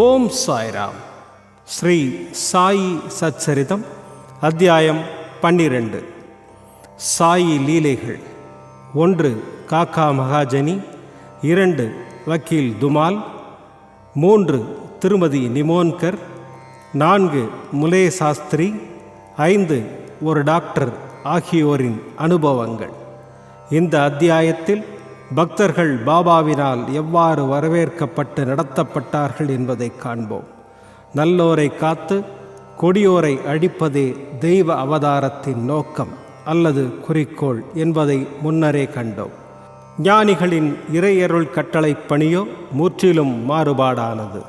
ஓம் சாய்ராம் ஸ்ரீ சாயி சச்சரிதம் அத்தியாயம் பன்னிரண்டு. சாயி லீலைகள். ஒன்று காக்கா மகாஜனி. இரண்டு வக்கீல் துமால். மூன்று திருமதி நிமோன்கர். நான்கு முலே சாஸ்திரி. ஐந்து ஒரு டாக்டர் ஆகியோரின் அனுபவங்கள். இந்த அத்தியாயத்தில் பக்தர்கள் பாபாவினால் எவ்வாறு வரவேற்கப்பட்டு நடத்தப்பட்டார்கள் என்பதை காண்போம். நல்லோரை காத்து கொடியோரை அழிப்பதே தெய்வ அவதாரத்தின் நோக்கம் அல்லது குறிக்கோள் என்பதை முன்னரே கண்டோம். ஞானிகளின் இறையருள் கட்டளை பணியோ முற்றிலும் மாறுபாடானது.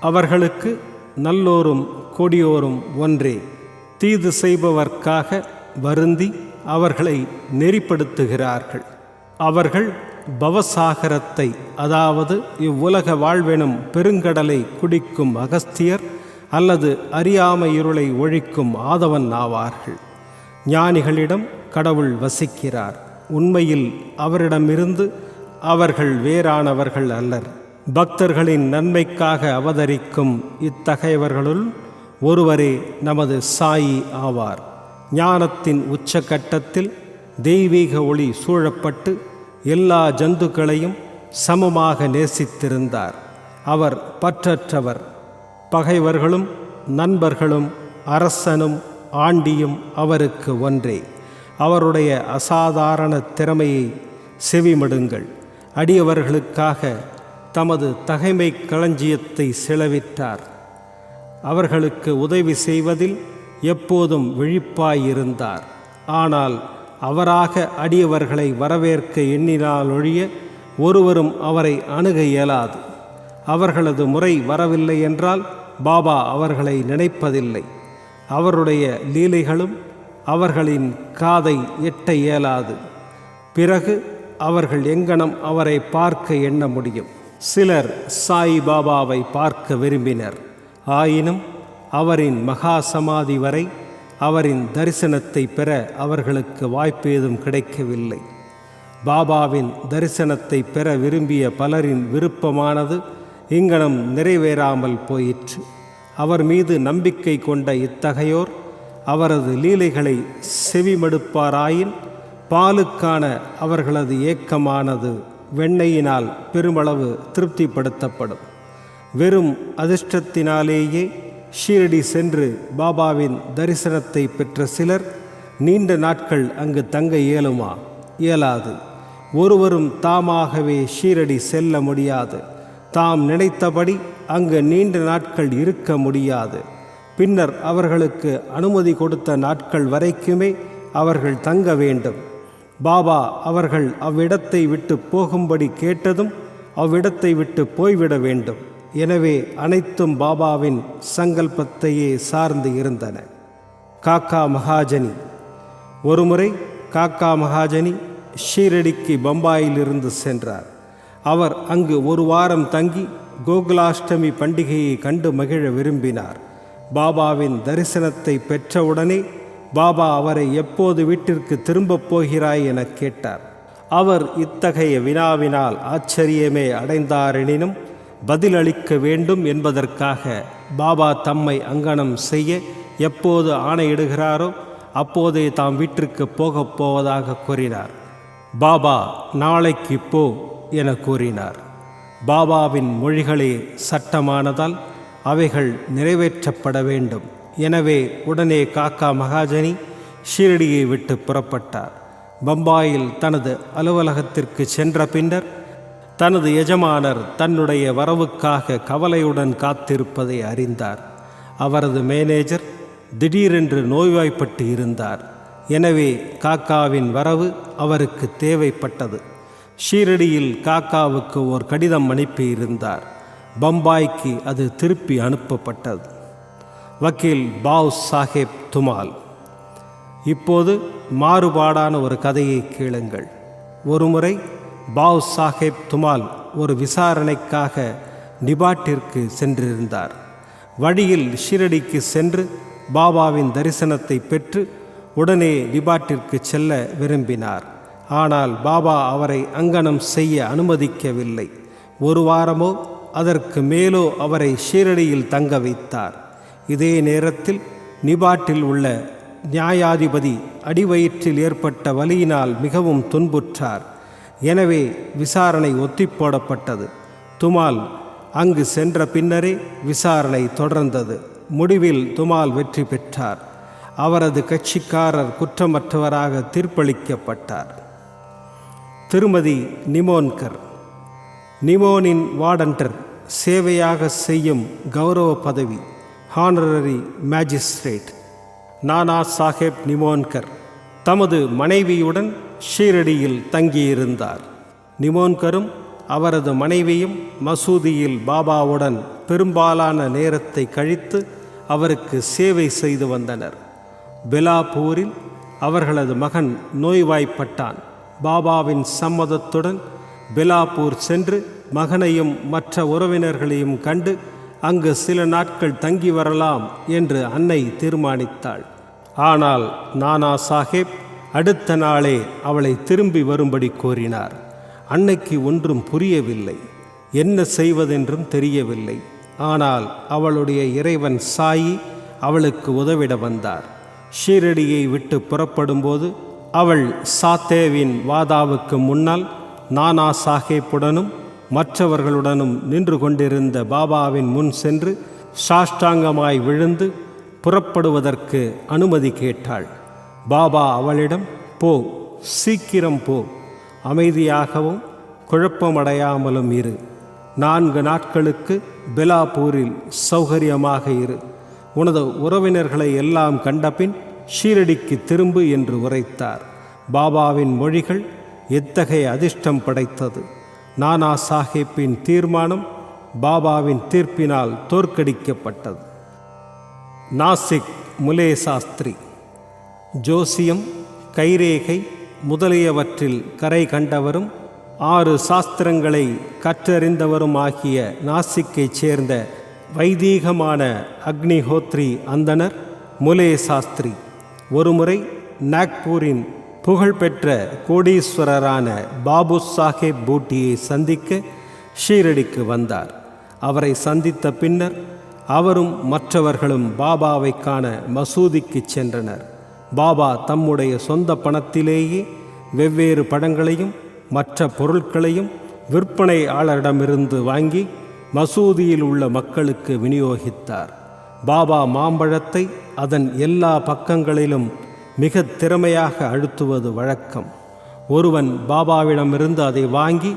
அவர்களுக்கு நல்லோரும் கொடியோரும் ஒன்றே. தீது செய்பவர்க்காக வருந்தி அவர்களை நெறிப்படுத்துகிறார்கள். அவர்கள் பவசாகரத்தை அதாவது இவ்வுலக வாழ்வெனும் பெருங்கடலை குடிக்கும் அகஸ்தியர் அல்லது அறியாமை இருளை ஒழிக்கும் ஆதவன் ஆவார்கள். ஞானிகளிடம் கடவுள் வசிக்கிறார். உண்மையில் அவரிடமிருந்து அவர்கள் வேறானவர்கள் அல்லர். பக்தர்களின் நன்மைக்காக அவதரிக்கும் இத்தகையவர்களுள் ஒருவரே நமது சாயி ஆவார். ஞானத்தின் உச்சகட்டத்தில் தெய்வீக ஒளி சூழப்பட்டு எல்லா ஜந்துக்களையும் சமமாக நேசித்திருந்தார். அவர் பற்றற்றவர். பகைவர்களும் நண்பர்களும் அரசனும் ஆண்டியும் அவருக்கு ஒன்றே. அவருடைய அசாதாரண திறமையை செவிமடுங்கள். அடியவர்களுக்காக தமது தகைமை களஞ்சியத்தை செலவிட்டார். அவர்களுக்கு உதவி செய்வதில் எப்போதும் விழிப்பாயிருந்தார். ஆனால் அவராக அடியவர்களை வரவேற்க எண்ணினாலொழிய ஒருவரும் அவரை அணுக இயலாது. அவர்களது முறை வரவில்லை என்றால் பாபா அவர்களை நினைப்பதில்லை. அவருடைய லீலைகளும் அவர்களின் காதை எட்ட இயலாது. பிறகு அவர்கள் எங்கனம் அவரை பார்க்க எண்ண முடியும். சிலர் சாய் பாபாவை பார்க்க விரும்பினர். ஆயினும் அவரின் மகா சமாதி வரை அவரின் தரிசனத்தை பெற அவர்களுக்கு வாய்ப்பேதும் கிடைக்கவில்லை. பாபாவின் தரிசனத்தை பெற விரும்பிய பலரின் விருப்பமானது இங்கனம் நிறைவேறாமல் போயிற்று. அவர் மீது நம்பிக்கை கொண்ட இத்தகையோர் அவரது லீலைகளை செவிமடுப்பாராயின் பாலுக்கான அவர்களது ஏக்கமானது வெண்ணையினால் பெருமளவு திருப்திப்படுத்தப்படும். வெறும் அதிர்ஷ்டத்தினாலேயே ஷீரடி சென்று பாபாவின் தரிசனத்தை பெற்ற சிலர் நீண்ட நாட்கள் அங்கு தங்க இயலுமா? இயலாது. ஒருவரும் தாமாகவே ஷீரடி செல்ல முடியாது. தாம் நினைத்தபடி அங்கு நீண்ட நாட்கள் இருக்க முடியாது. பின்னர் அவர்களுக்கு அனுமதி கொடுத்த நாட்கள் வரைக்குமே அவர்கள் தங்க வேண்டும். பாபா அவர்கள் அவ்விடத்தை விட்டு போகும்படி கேட்டதும் அவ்விடத்தை விட்டு போய்விட வேண்டும். எனவே அனைத்தும் பாபாவின் சங்கல்பத்தையே சார்ந்து இருந்தன. காக்கா மகாஜனி. ஒருமுறை காக்கா மகாஜனி ஷீரடிக்கு பம்பாயிலிருந்து சென்றார். அவர் அங்கு ஒரு வாரம் தங்கி கோகுலாஷ்டமி பண்டிகையை கண்டு மகிழ விரும்பினார். பாபாவின் தரிசனத்தை பெற்றவுடனே பாபா அவரை எப்போது வீட்டிற்கு திரும்பப் போகிறாய் என கேட்டார். அவர் இத்தகைய வினாவினால் ஆச்சரியமே அடைந்தாரெனினும் பதிலளிக்க வேண்டும் என்பதற்காக பாபா தம்மை அங்கனம் செய்ய எப்போது ஆணையிடுகிறாரோ அப்போதே தாம் வீட்டிற்கு போகப் போவதாக கூறினார். பாபா நாளைக்கு போ என கூறினார். பாபாவின் மொழிகளே சட்டமானதால் அவைகள் நிறைவேற்றப்பட வேண்டும். எனவே உடனே காக்கா மகாஜனி ஷீரடியை விட்டு புறப்பட்டார். பம்பாயில் தனது அலுவலகத்திற்கு சென்ற பின்னர் தனது எஜமானர் தன்னுடைய வரவுக்காக கவலையுடன் காத்திருப்பதை அறிந்தார். அவரது மேனேஜர் திடீரென்று நோய்வாய்ப்பட்டு இருந்தார். எனவே காக்காவின் வரவு அவருக்கு தேவைப்பட்டது. ஷீரடியில் காக்காவுக்கு ஒரு கடிதம் அனுப்பியிருந்தார் பம்பாய்க்கு அது திருப்பி அனுப்பப்பட்டது. வக்கீல் பாவ் சாஹேப் துமால் இப்போது மாறுபாடான ஒரு கதையை கேளுங்கள். ஒருமுறை பாவ் சாஹேப் துமால் ஒரு விசாரணைக்காக நிபாட்டிற்கு சென்றிருந்தார். வழியில் ஷிரடிக்கு சென்று பாபாவின் தரிசனத்தை பெற்று உடனே நிபாட்டிற்கு செல்ல விரும்பினார். ஆனால் பாபா அவரை அங்கனம் செய்ய அனுமதிக்கவில்லை. ஒரு வாரமோ அதற்கு மேலோ அவரை ஷீரடியில் தங்க வைத்தார். இதே நேரத்தில் நிபாட்டில் உள்ள நியாயாதிபதி அடிவயிற்றில் ஏற்பட்ட வலியினால் மிகவும் துன்புற்றார். எனவே விசாரணை ஒத்திப்போடப்பட்டது. துமால் அங்கு சென்ற பின்னரே விசாரணை தொடர்ந்தது. முடிவில் துமால் வெற்றி பெற்றார். அவரது கட்சிக்காரர் குற்றமற்றவராக தீர்ப்பளிக்கப்பட்டார். திருமதி நிமோன்கர். நிமோனின் வார்டன்டர் சேவையாக செய்யும் கௌரவ பதவி ஹானரரி மேஜிஸ்ட்ரேட் நானா சாஹேப் நிமோன்கர் தமது மனைவியுடன் ஷீரடியில் தங்கியிருந்தார். நிமோன்கரும் அவரது மனைவியும் மசூதியில் பாபாவுடன் பெரும்பாலான நேரத்தை கழித்து அவருக்கு சேவை செய்து வந்தனர். பெலாப்பூரில் அவர்களது மகன் நோய்வாய்ப்பட்டான். பாபாவின் சம்மதத்துடன் பெலாப்பூர் சென்று மகனையும் மற்ற உறவினர்களையும் கண்டு அங்கு சில நாட்கள் தங்கி வரலாம் என்று அன்னை தீர்மானித்தாள். ஆனால் நானா சாஹேப் அடுத்த நாளே அவளை திரும்பி வரும்படி கோரினார். அன்னைக்கு ஒன்றும் புரியவில்லை. என்ன செய்வதென்றும் தெரியவில்லை. ஆனால் அவளுடைய இறைவன் சாயி அவளுக்கு உதவிட வந்தார். ஷீரடியை விட்டு புறப்படும்போது அவள் சாத்தேவின் வாதாவுக்கு முன்னால் நானா சாஹேப்புடனும் மற்றவர்களுடனும் நின்று கொண்டிருந்த பாபாவின் முன் சென்று சாஷ்டாங்கமாய் விழுந்து புறப்படுவதற்கு அனுமதி கேட்டாள். பாபா அவளிடம் போ சீக்கிரம் போ. அமைதியாகவும் குழப்பமடையாமலும் இரு. நான்கு நாட்களுக்கு பெலாப்பூரில் சௌகரியமாக இரு. உனது உறவினர்களை எல்லாம் கண்டபின் ஷீரடிக்கு திரும்பு என்று உரைத்தார். பாபாவின் மொழிகள் எத்தகைய அதிர்ஷ்டம் படைத்தது. நானா சாஹிப்பின் தீர்மானம் பாபாவின் தீர்ப்பினால் தோற்கடிக்கப்பட்டது. நாசிக் முலே சாஸ்திரி ஜோசியம் கைரேகை முதலியவற்றில் கரை கண்டவரும் ஆறு சாஸ்திரங்களை கற்றறிந்தவரும் ஆகிய நாசிக்கைச் சேர்ந்த வைதீகமான அக்னிஹோத்ரி அந்தனர் முலே சாஸ்திரி. ஒருமுறை நாக்பூரின் புகழ்பெற்ற கோடீஸ்வரரான பாபு சாஹேப் பூட்டியை சந்திக்க ஷீரடிக்கு வந்தார். அவரை சந்தித்த பின்னர் அவரும் மற்றவர்களும் பாபாவை காண மசூதிக்கு சென்றனர். பாபா தம்முடைய சொந்த பணத்திலேயே வெவ்வேறு படங்களையும் மற்ற பொருட்களையும் விற்பனையாளரிடமிருந்து வாங்கி மசூதியில் உள்ள மக்களுக்கு விநியோகித்தார். பாபா மாம்பழத்தை அதன் எல்லா பக்கங்களிலும் மிக திறமையாக அழுத்துவது வழக்கம். ஒருவன் பாபாவிடமிருந்து அதை வாங்கி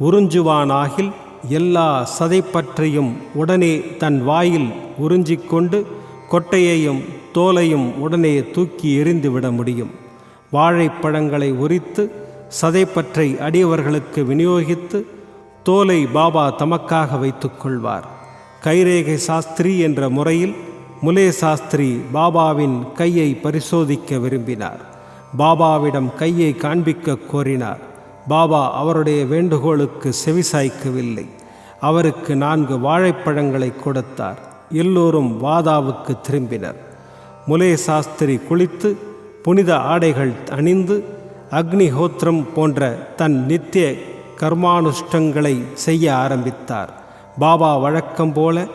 உறிஞ்சுவானாகில் எல்லா சதைப்பற்றையும் உடனே தன் வாயில் உறிஞ்சிக்கொண்டு கொட்டையையும் தோலையும் உடனே தூக்கி எறிந்துவிட முடியும். வாழைப்பழங்களை உரித்து சதைப்பற்றை அடியவர்களுக்கு விநியோகித்து தோலை பாபா தமக்காக வைத்துக்கொள்வார் கைரேகை சாஸ்திரி என்ற முறையில் முலே சாஸ்திரி பாபாவின் கையை பரிசோதிக்க விரும்பினார். பாபாவிடம் கையை காண்பிக்க கோரினார். பாபா அவருடைய வேண்டுகோளுக்கு செவிசாய்க்கவில்லை. அவருக்கு நான்கு வாழைப்பழங்களை கொடுத்தார். எல்லோரும் வாதாவுக்கு திரும்பினர். முலே சாஸ்திரி குளித்து புனித ஆடைகள் அணிந்து அக்னிஹோத்திரம் போன்ற தன் நித்திய கர்மானுஷ்டங்களை செய்ய ஆரம்பித்தார். பாபா வழக்கம் போல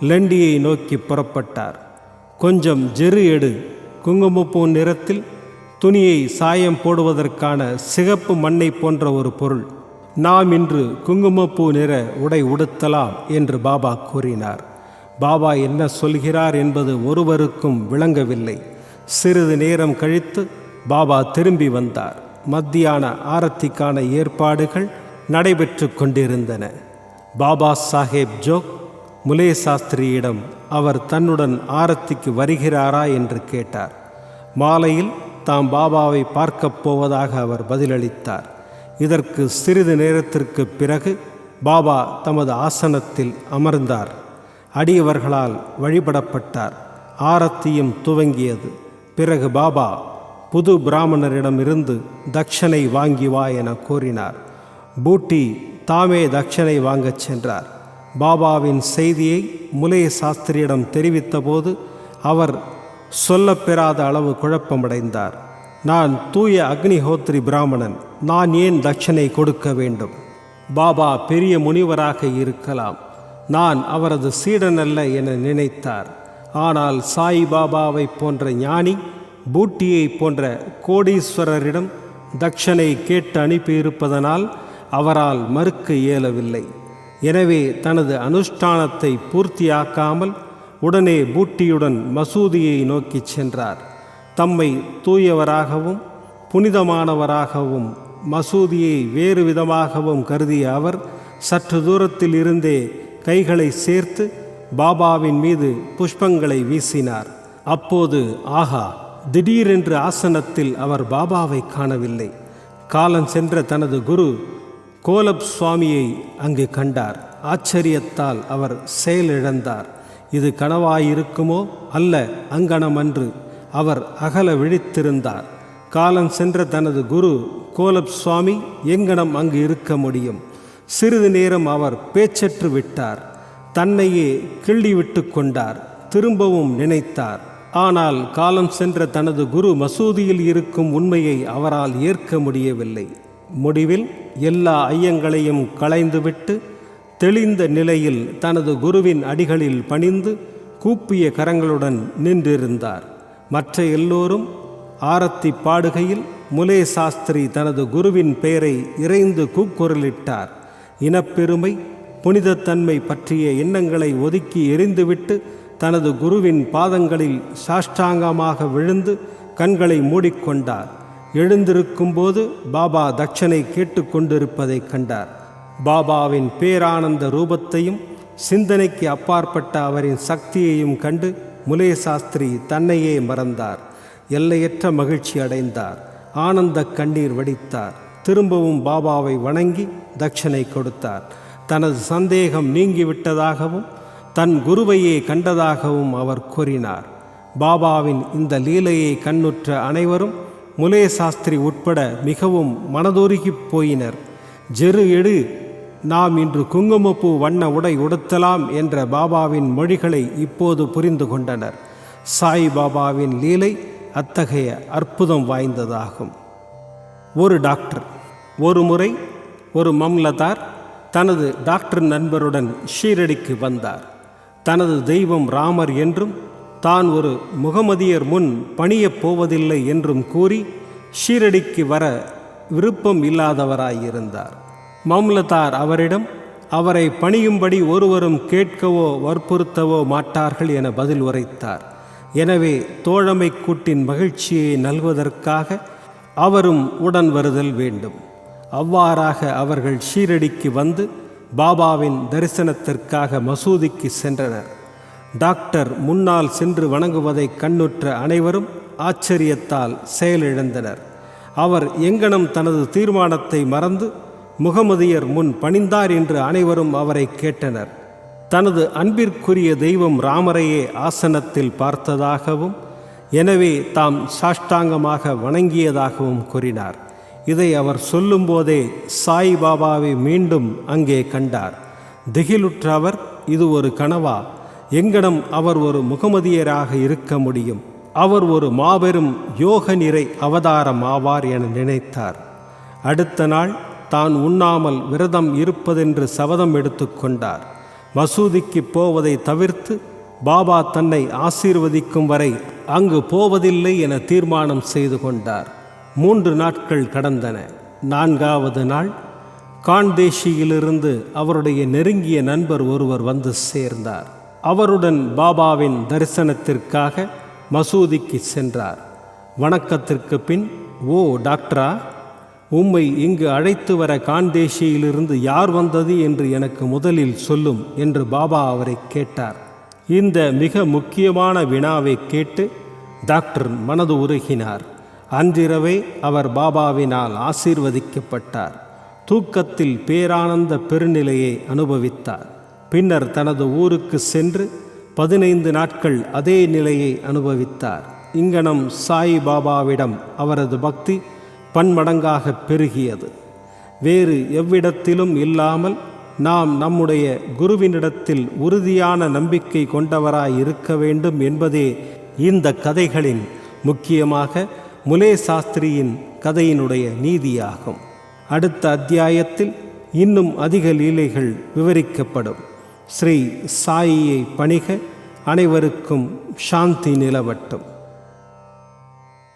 லண்டியை நோக்கி புறப்பட்டார். கொஞ்சம் ஜெரு எடு குங்குமப்பூ நிறத்தில் துணியை சாயம் போடுவதற்கான சிகப்பு மண்ணை போன்ற ஒரு பொருள். நாம் இன்று குங்குமப்பூ நிற உடை உடுத்தலாம் என்று பாபா கூறினார். பாபா என்ன சொல்கிறார் என்பது ஒருவருக்கும் விளங்கவில்லை. சிறிது நேரம் கழித்து பாபா திரும்பி வந்தார். மத்தியான ஆரத்திக்கான ஏற்பாடுகள் நடைபெற்று கொண்டிருந்தன. பாபா சாஹேப் ஜோக் முலே சாஸ்திரியிடம் அவர் தன்னுடன் ஆரத்திக்கு வருகிறாரா என்று கேட்டார். மாலையில் தாம் பாபாவை பார்க்கப் போவதாக அவர் பதிலளித்தார். இதற்கு சிறிது நேரத்திற்கு பிறகு பாபா தமது ஆசனத்தில் அமர்ந்தார். அடியவர்களால் வழிபடப்பட்டார். ஆரத்தியும் துவங்கியது. பிறகு பாபா புது பிராமணரிடமிருந்து தட்சணை வாங்கி வா என கூறினார் பூட்டி தாமே தட்சணை வாங்கச் சென்றார். பாபாவின் செய்தியை முலைய சாஸ்திரியிடம் தெரிவித்தபோது அவர் சொல்லப்பெறாத அளவு குழப்பமடைந்தார். நான் தூய அக்னிஹோத்ரி பிராமணன் நான் ஏன் தட்சணை கொடுக்க வேண்டும்? பாபா பெரிய முனிவராக இருக்கலாம். நான் அவரது சீடன் அல்ல என நினைத்தார். ஆனால் சாய்பாபாவை போன்ற ஞானி பூட்டியை போன்ற கோடீஸ்வரரிடம் தக்ஷனை கேட்டு அனுப்பியிருப்பதனால் அவரால் மறுக்க இயலவில்லை. எனவே தனது அனுஷ்டானத்தை பூர்த்தியாக்காமல் உடனே பூட்டியுடன் மசூதியை நோக்கிச் சென்றார். தம்மை தூயவராகவும் புனிதமானவராகவும் மசூதியை வேறு விதமாகவும் கருதிய அவர் சற்று தூரத்தில் இருந்தே கைகளை சேர்த்து பாபாவின் மீது புஷ்பங்களை வீசினார். அப்போது ஆஹா திடீரென்று ஆசனத்தில் அவர் பாபாவை காணவில்லை. காலம் சென்ற தனது குரு கோலப் சுவாமியை அங்கு கண்டார். ஆச்சரியத்தால் அவர் செயலிழந்தார். இது கனவாயிருக்குமோ அல்ல அங்கனமன்று அவர் அகல விழித்திருந்தார். காலம் சென்ற தனது குரு கோலப் சுவாமி எங்கனம் அங்கு இருக்க முடியும்? சிறிது நேரம் அவர் பேச்சற்று விட்டார். தன்னையே கிள்ளிவிட்டு கொண்டார். திரும்பவும் நினைத்தார். ஆனால் காலம் சென்ற தனது குரு மசூதியில் இருக்கும் உண்மையை அவரால் ஏற்க முடியவில்லை. முடிவில் எல்லா ஐயங்களையும் களைந்துவிட்டு தெளிந்த நிலையில் தனது குருவின் அடிகளில் பணிந்து கூப்பிய கரங்களுடன் நின்றிருந்தார். மற்ற எல்லோரும் ஆரத்தி பாடுகையில் முலே சாஸ்திரி தனது குருவின் பெயரை இறைந்து கூக்குரலிட்டார். இனப்பெருமை புனிதத்தன்மை பற்றிய எண்ணங்களை ஒதுக்கி எரிந்துவிட்டு தனது குருவின் பாதங்களில் சாஷ்டாங்கமாக விழுந்து கண்களை மூடிக்கொண்டார். எழுந்திருக்கும்போது பாபா தட்சனை கேட்டுக்கொண்டிருப்பதைக் கண்டார். பாபாவின் பேரானந்த ரூபத்தையும் சிந்தனைக்கு அப்பாற்பட்ட அவரின் சக்தியையும் கண்டு முலே சாஸ்திரி தன்னையே மறந்தார். எல்லையற்ற மகிழ்ச்சி அடைந்தார். ஆனந்த கண்ணீர் வடித்தார். திரும்பவும் பாபாவை வணங்கி தட்சணை கொடுத்தார். தனது சந்தேகம் நீங்கிவிட்டதாகவும் தன் குருவையே கண்டதாகவும் அவர் கூறினார். பாபாவின் இந்த லீலையை கண்ணுற்ற அனைவரும் முலே சாஸ்திரி உட்பட மிகவும் மனதுருகிப் போயினர். ஜெரு எடு நாம் இன்று குங்குமப்பூ வண்ண உடை உடுத்தலாம் என்ற பாபாவின் மொழிகளை இப்போது புரிந்து கொண்டனர். சாய் பாபாவின் லீலை அத்தகைய அற்புதம் வாய்ந்ததாகும். ஒரு டாக்டர் ஒரு முறை ஒரு மம்லதார் தனது டாக்டர் நண்பருடன் ஷீரடிக்கு வந்தார். தனது தெய்வம் ராமர் என்றும் தான் ஒரு முகமதியர் முன் பணியப் போவதில்லை என்றும் கூறி ஷீரடிக்கு வர விருப்பம் இல்லாதவராயிருந்தார். மம்லதார் அவரிடம் அவரை பணியும்படி ஒருவரும் கேட்கவோ வற்புறுத்தவோ மாட்டார்கள் என பதில் உரைத்தார். எனவே தோழமை கூட்டின் மகிழ்ச்சியை நல்வதற்காக அவரும் உடன் வருதல் வேண்டும். அவ்வாறாக அவர்கள் ஷீரடிக்கு வந்து பாபாவின் தரிசனத்திற்காக மசூதிக்கு சென்றனர். டாக்டர் முன்னால் சென்று வணங்குவதை கண்ணுற்ற அனைவரும் ஆச்சரியத்தால் செயலிழந்தனர். அவர் எங்கனம் தனது தீர்மானத்தை மறந்து முகமதியர் முன் பணிந்தார் என்று அனைவரும் அவரை கேட்டனர். தனது அன்பிற்குரிய தெய்வம் ராமரையே ஆசனத்தில் பார்த்ததாகவும் எனவே தாம் சாஷ்டாங்கமாக வணங்கியதாகவும் கூறினார். இதை அவர் சொல்லும்போதே சாய் பாபாவை மீண்டும் அங்கே கண்டார். திகிலுற்ற அவர் இது ஒரு கனவா? எங்கனம் அவர் ஒரு முகமதியராக இருக்க முடியும்? அவர் ஒரு மாபெரும் யோக நிறை அவதாரம் ஆவார் என நினைத்தார். அடுத்த நாள் தான் உண்ணாமல் விரதம் இருப்பதென்று சபதம் எடுத்துக்கொண்டார் மசூதிக்கு போவதை தவிர்த்து பாபா தன்னை ஆசீர்வதிக்கும் வரை அங்கு போவதில்லை என தீர்மானம் செய்து கொண்டார். மூன்று நாட்கள் கடந்தன. நான்காவது நாள் காண்டேஷியிலிருந்து அவருடைய நெருங்கிய நண்பர் ஒருவர் வந்து சேர்ந்தார். அவருடன் பாபாவின் தரிசனத்திற்காக மசூதிக்கு சென்றார். வணக்கத்திற்கு பின் ஓ டாக்டரா உம்மை இங்கு அழைத்து வர காண்டேஷியிலிருந்து யார் வந்தது என்று எனக்கு முதலில் சொல்லும் என்று பாபா அவரை கேட்டார். இந்த மிக முக்கியமான வினாவை கேட்டு டாக்டர் மனது உருகினார் அன்றிரவே அவர் பாபாவினால் ஆசீர்வதிக்கப்பட்டார். தூக்கத்தில் பேரானந்த பெருநிலையை அனுபவித்தார். பின்னர் தனது ஊருக்கு சென்று பதினைந்து நாட்கள் அதே நிலையை அனுபவித்தார். இங்கனம் சாய் பாபாவிடம் அவரது பக்தி பன்மடங்காக பெருகியது. வேறு எவ்விடத்திலும் இல்லாமல் நாம் நம்முடைய குருவினிடத்தில் உறுதியான நம்பிக்கை கொண்டவராய் இருக்க வேண்டும் என்பதே இந்த கதைகளின் முக்கியமாக முலே சாஸ்திரியின் கதையினுடைய நீதியாகும். அடுத்த அத்தியாயத்தில் இன்னும் அதிக லீலைகள் விவரிக்கப்படும். ஸ்ரீ சாயியை பணிக அனைவருக்கும் சாந்தி நிலவட்டும்.